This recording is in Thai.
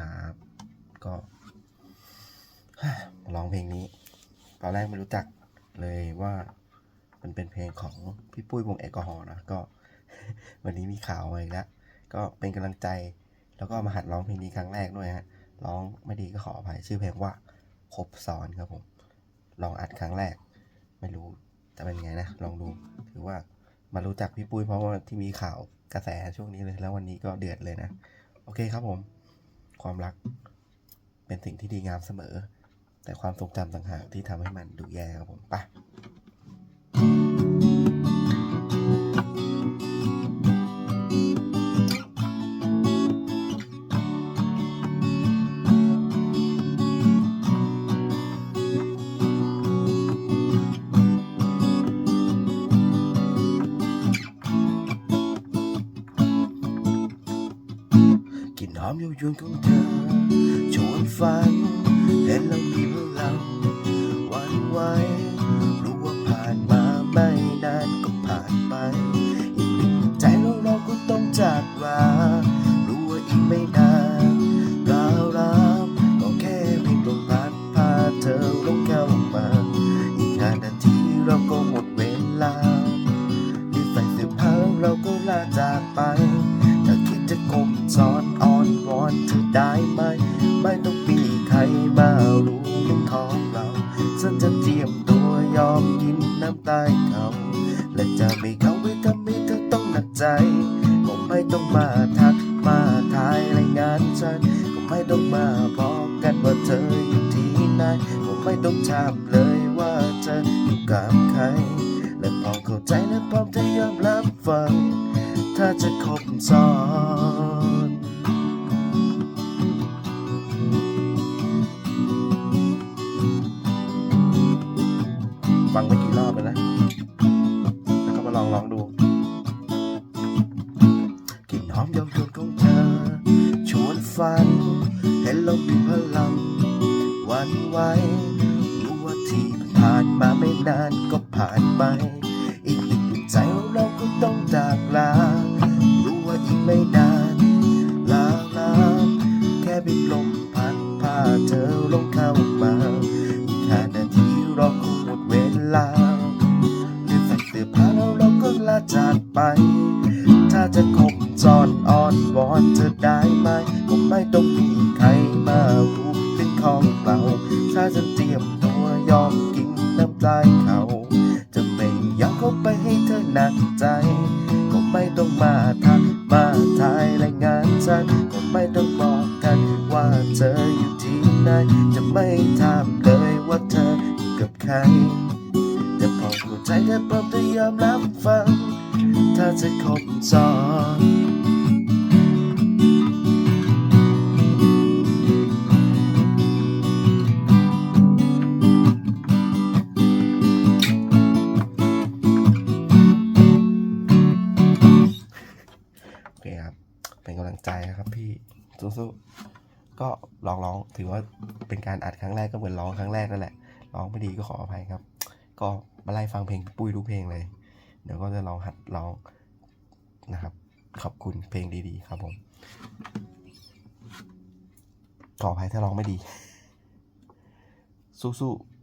ครับ ก็ร้องเพลงนี้ ตอนแรกไม่รู้จักเลยว่ามันเป็นเพลงของพี่ปุ้ยวงแอลกอฮอล์นะก็ วันนี้มีข่าวมาอีกแล้วก็เป็นกำลังใจ แล้วก็มาหัดร้องเพลงนี้ครั้งแรกด้วยฮะร้องไม่ดีก็ขออภัยชื่อเพลงว่าครบซ้อนครับผม ลองอัดครั้งแรก ไม่รู้จะเป็นไงนะลองดูถือว่ามารู้จักพี่ปุ้ยเพราะว่าที่มีข่าวกระแสช่วงนี้เลย แล้ววันนี้ก็เดือดเลยนะ โอเคครับผม ความรัก เป็นสิ่งที่ดีงามเสมอ แต่ความทรงจำต่างหากที่ทำให้มันดูแย่ครับผมปะ อมยั่วยวนของเธอชวนฝันเห็นแล้วมีพลังหวันไหวรู้ว่าผ่านมาไม่นานก็ผ่านไป อีกหนึ่งใจแล้วเราก็ต้องจากลารู้ว่าอีกไม่นานราวรามก็แค่เพียงลมพัดพาเธอลงเข้ามาอีกห้านาทีเราก็หมดเวลารีบใส่เสื้อผ้าเราก็ลาจากไป ใจคงไม่ต้องมาทักมาทายรายงานฉันคงไม่ต้องมาบอกกันว่าเธออยู่ที่ไหนคงไม่ต้องถามเลยว่าเธออยู่กับใคร และพร้อมเข้าใจและพร้อมจะยอมรับฟัง ถ้าจะคบซ้อนฟังไปกี่รอบแล้วนะ แล้วก็มาลองลองดู เห็นเรามีพลังวันไหวรู้ว่าที่ผ่านมาไม่นานก็ผ่านไป อีกหนึ่งดวงใจเราก็ต้องจากลา รู้ว่าอีกไม่นานลาลาแค่เป็นลมพัดพาเธอลงเข้ามาอีกห้านาทีเราคงหมดเวลารีบใส่เสื้อผ้าแล้วเราก็ลาจากไป ถ้าจะคบจอนอ่อนวอนเธอได้ไหมคงไม่ต้องมีใคร จะเตรียมตัวยอมกินน้ำตายเขา จะไม่ยอมเข้าไปให้เธอหนักใจ ก็ไม่ต้องมาทักมาทายรายงานฉัน ก็ไม่ต้องบอกกันว่าเธออยู่ที่ไหน จะไม่ถามเลยว่าเธออยู่กับใคร แต่พอเข้าใจเธอพร้อมจะยอมรับฟัง ถ้าจะคบซ้อน สู้ๆก็ลองร้องถือว่าเป็นการอัดครั้งแรกก็เหมือนร้องครั้งแรกนั่นแหละร้องไม่ดีก็ขออภัยครับ ก็มาไล่ฟังเพลงปุ้ยทุกเพลงเลย เดี๋ยวก็จะลองหัดร้องนะครับ ขอบคุณเพลงดีๆ ครับผมขออภัยถ้าร้องไม่ดี สู้ๆ